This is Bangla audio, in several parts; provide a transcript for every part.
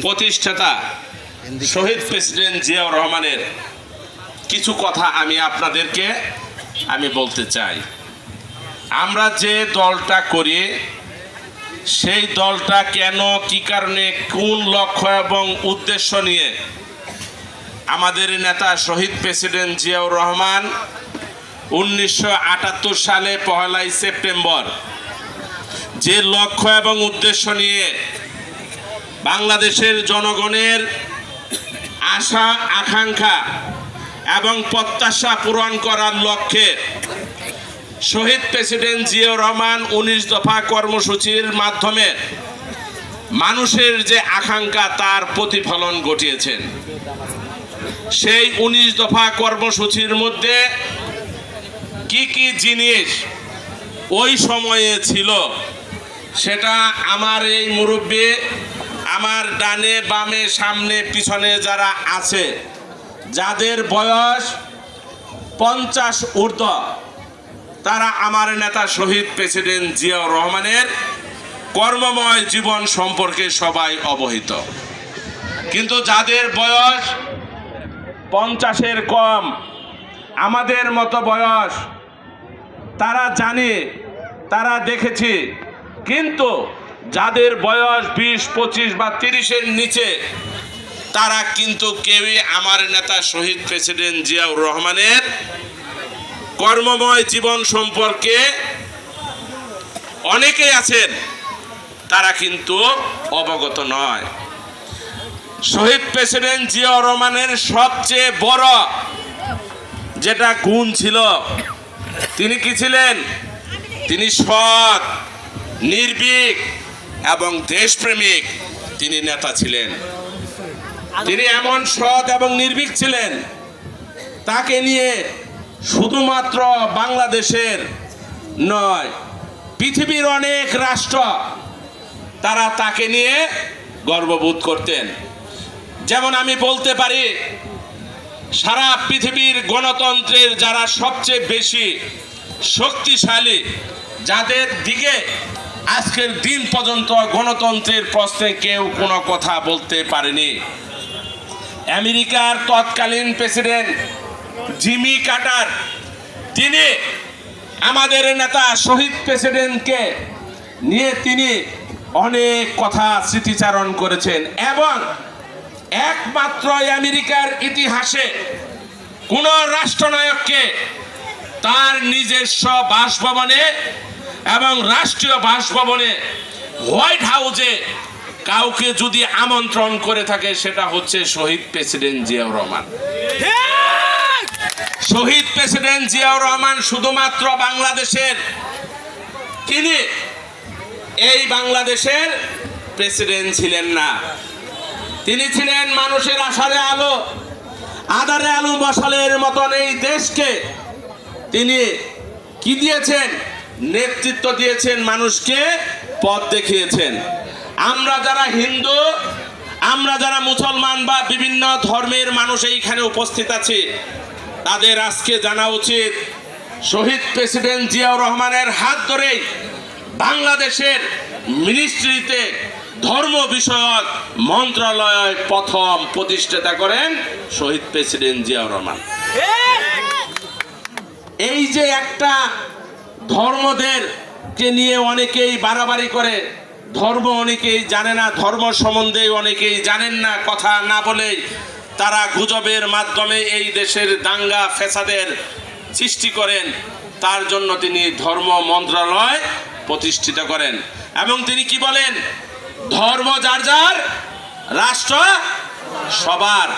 প্রতিষ্ঠাতা শহীদ প্রেসিডেন্ট জিয়াউর রহমানের কিছু কথা আমি আপনাদেরকে আমি বলতে চাই। আমরা যে দলটা করি, সেই দলটা কেন, কি কারণে, কোন লক্ষ্য এবং উদ্দেশ্য নিয়ে আমাদের নেতা শহীদ প্রেসিডেন্ট জিয়াউর রহমান উনিশশো আটাত্তর সালে পহেলাই সেপ্টেম্বর যে লক্ষ্য এবং উদ্দেশ্য নিয়ে বাংলাদেশের জনগণের আশা, আকাঙ্ক্ষা এবং প্রত্যাশা পূরণ করার লক্ষ্যে শহীদ প্রেসিডেন্ট জিয়াউর রহমান উনিশ দফা কর্মসূচির মাধ্যমে মানুষের যে আকাঙ্ক্ষা, তার প্রতিফলন ঘটিয়েছেন। সেই উনিশ দফা কর্মসূচির মধ্যে কি কি জিনিস ওই সময়ে ছিল, সেটা আমার এই মুরব্বী আমার ডানে, বামে, সামনে, পিছনে যারা আছে, যাদের বয়স পঞ্চাশ ঊর্ধ্ব, তারা আমার নেতা শহীদ প্রেসিডেন্ট জিয়াউর রহমানের কর্মময় জীবন সম্পর্কে সবাই অবহিত। কিন্তু যাদের বয়স পঞ্চাশের কম, আমাদের মতো বয়স, তারা জানে, তারা দেখেছি, কিন্তু যাদের বয়স বিশ, পঁচিশ বা তিরিশের নিচে, তারা কিন্তু কেউই আমার নেতা শহীদ প্রেসিডেন্ট জিয়াউর রহমানের কর্মময় জীবন সম্পর্কে অনেকেই আছেন, তারা কিন্তু অবগত নয়। শহীদ প্রেসিডেন্ট জিয়াউর রহমানের সবচেয়ে বড় যেটা গুণ ছিল, তিনি কি ছিলেন? তিনি সৎ, নির্ভীক এবং দেশপ্রেমিক তিনি নেতা ছিলেন। তিনি এমন সৎ এবং নির্ভীক ছিলেন। তাকে নিয়ে শুধুমাত্র বাংলাদেশের নয়, পৃথিবীর অনেক রাষ্ট্র তারা তাকে নিয়ে গর্ববোধ করতেন। যেমন আমি বলতে পারি, সারা পৃথিবীর গণতন্ত্রের যারা সবচেয়ে বেশি শক্তিশালী, যাদের দিকে আজকের দিন পর্যন্ত গণতন্ত্রের প্রশ্নে কেউ কোনো কথা বলতে পারেনি। আমেরিকার তৎকালীন প্রেসিডেন্ট জিমি কাটার, তিনি আমাদের নেতা শহীদ প্রেসিডেন্টকে নিয়ে তিনি অনেক কথা স্মৃতিচারণ করেছেন এবং একমাত্র আমেরিকার ইতিহাসে কোন রাষ্ট্রনায়ককে তার নিজস্ব বাসভবনে এবং রাষ্ট্রীয় বাসভবনে হোয়াইট হাউসে কাউকে যদি আমন্ত্রণ করে থাকে, সেটা হচ্ছে শহীদ প্রেসিডেন্ট জিয়াউর রহমান। শহীদ প্রেসিডেন্ট জিয়াউর রহমান শুধুমাত্র বাংলাদেশের, তিনি এই বাংলাদেশের প্রেসিডেন্ট ছিলেন না। তিনি ছিলেন মানুষের আশারে আলো আদারে আলু মশালের মতন এই দেশকে। তিনি কি দিয়েছেন? নেতৃত্ব দিয়েছেন, মানুষকে পথ দেখিয়েছেন। আমরা যারা হিন্দু, আমরা যারা মুসলমান বা বিভিন্ন ধর্মের মানুষ এইখানে উপস্থিত আছি, তাদের আজকে জানা উচিত, শহীদ প্রেসিডেন্ট জিয়াউর রহমানের হাত ধরেই বাংলাদেশের মিনিস্ট্রিতে ধর্ম বিষয়ক মন্ত্রণালয় প্রথম প্রতিষ্ঠাতা করেন শহীদ প্রেসিডেন্ট জিয়াউর রহমান। এই যে একটা ধর্মদের কে নিয়ে অনেকেই বাড়াবাড়ি করে, ধর্ম অনেকেই জানে না, ধর্ম সম্বন্ধে অনেকেই জানেন না, কথা না বলেই তারা গুজবের মাধ্যমে এই দেশের দাঙ্গা ফেসাদের সৃষ্টি করেন। তার জন্য তিনি ধর্ম মন্ত্রণালয় প্রতিষ্ঠিত করেন। এবং তিনি কি বলেন? ধর্ম যার যার, রাষ্ট্র সবার,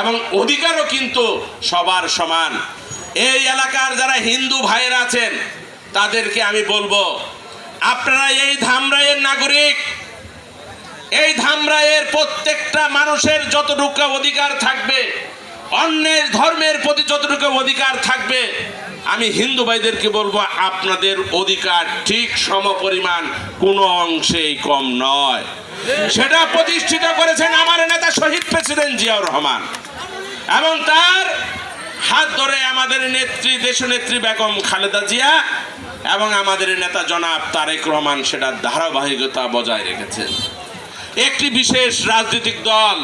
এবং অধিকারও কিন্তু সবার সমান। এই এলাকার যারা হিন্দু ভাইয়েরা আছেন তাদেরকে আমি বলব, আপনারা এই ধামরাইয়ের নাগরিক, এই ধামরাইয়ের প্রত্যেকটা মানুষের যতটুকু অধিকার থাকবে, অন্যের ধর্মের প্রতি যতটুকু অধিকার থাকবে, আমি হিন্দু ভাইদেরকে বলব, আপনাদের অধিকার ঠিক সমপরিমাণ কোনো অংশেই কম নয়। সেটা প্রতিষ্ঠিত করেছেন আমার নেতা শহীদ প্রেসিডেন্ট জিয়াউর রহমান। এবং তার হাত ধরে আমাদের নেত্রী দেশনেত্রী বেগম খালেদা জিয়া এবং আমাদের নেতা জনাব তারেক রহমান সেটা ধারাবাহিকতা বজায় রেখেছেন। একটি বিশেষ রাজনৈতিক দল,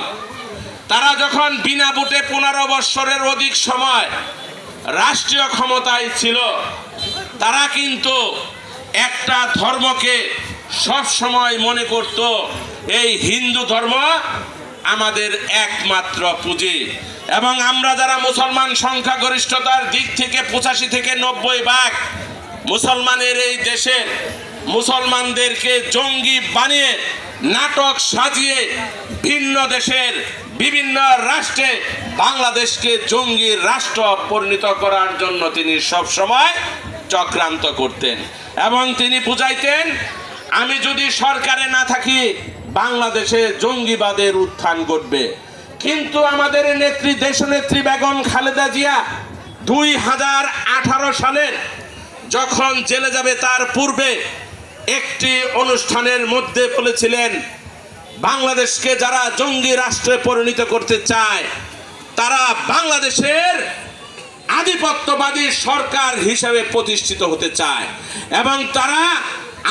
তারা যখন বিনা ভোটে পনেরো বৎসরের অধিক সময় রাষ্ট্রীয় ক্ষমতায় ছিল, তারা কিন্তু একটা ধর্মকে সব সময় মনে করত, এই হিন্দু ধর্ম আমাদের একমাত্র পুঁজি। এবং আমরা যারা মুসলমান সংখ্যাগরিষ্ঠতার দিক থেকে পঁচাশি থেকে নব্বই ভাগ মুসলমানের এই দেশে মুসলমানদেরকে জঙ্গি বানিয়ে, নাটক সাজিয়ে ভিন্ন দেশের বিভিন্ন রাষ্ট্রে বাংলাদেশকে জঙ্গি রাষ্ট্র পরিণত করার জন্য তিনি সব সময় চক্রান্ত করতেন। এবং তিনি বুঝাইতেন, আমি যদি সরকারে না থাকি বাংলাদেশে জঙ্গিবাদের উত্থান ঘটবে। কিন্তু আমাদের নেত্রী, দেশনেত্রী বেগম খালেদা জিয়া দুই হাজার আঠারো সালের যখন জেলে যাবে তার পূর্বে একটি অনুষ্ঠানের মধ্যে বলেছিলেন, বাংলাদেশকে যারা জঙ্গি রাষ্ট্রে পরিণত করতে চায়, তারা বাংলাদেশের আধিপত্যবাদী সরকার হিসেবে প্রতিষ্ঠিত হতে চায় এবং তারা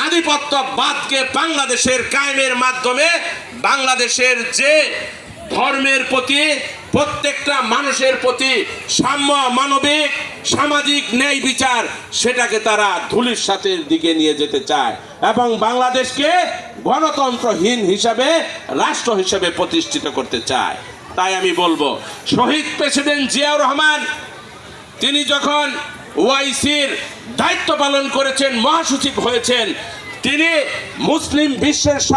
আধিপত্যবাদকে বাংলাদেশের কায়েমের মাধ্যমে বাংলাদেশের যে ধর্মের প্রতি, প্রত্যেকটা মানুষের প্রতি সাম্য মানবিক, সামাজিক ন্যায় বিচার, সেটাকে তারা ধুলির সাথে দিকে নিয়ে যেতে চায় এবং বাংলাদেশকে গণতন্ত্রহীন হিসাবে, রাষ্ট্র হিসাবে প্রতিষ্ঠিত করতে চায়। তাই আমি বলব, শহীদ প্রেসিডেন্ট জিয়াউর রহমান, তিনি যখন ওআইসির দায়িত্ব পালন করেছেন মহাসচিব হয়েছেন। তিনি মুসলিম বিশ্বের সাথে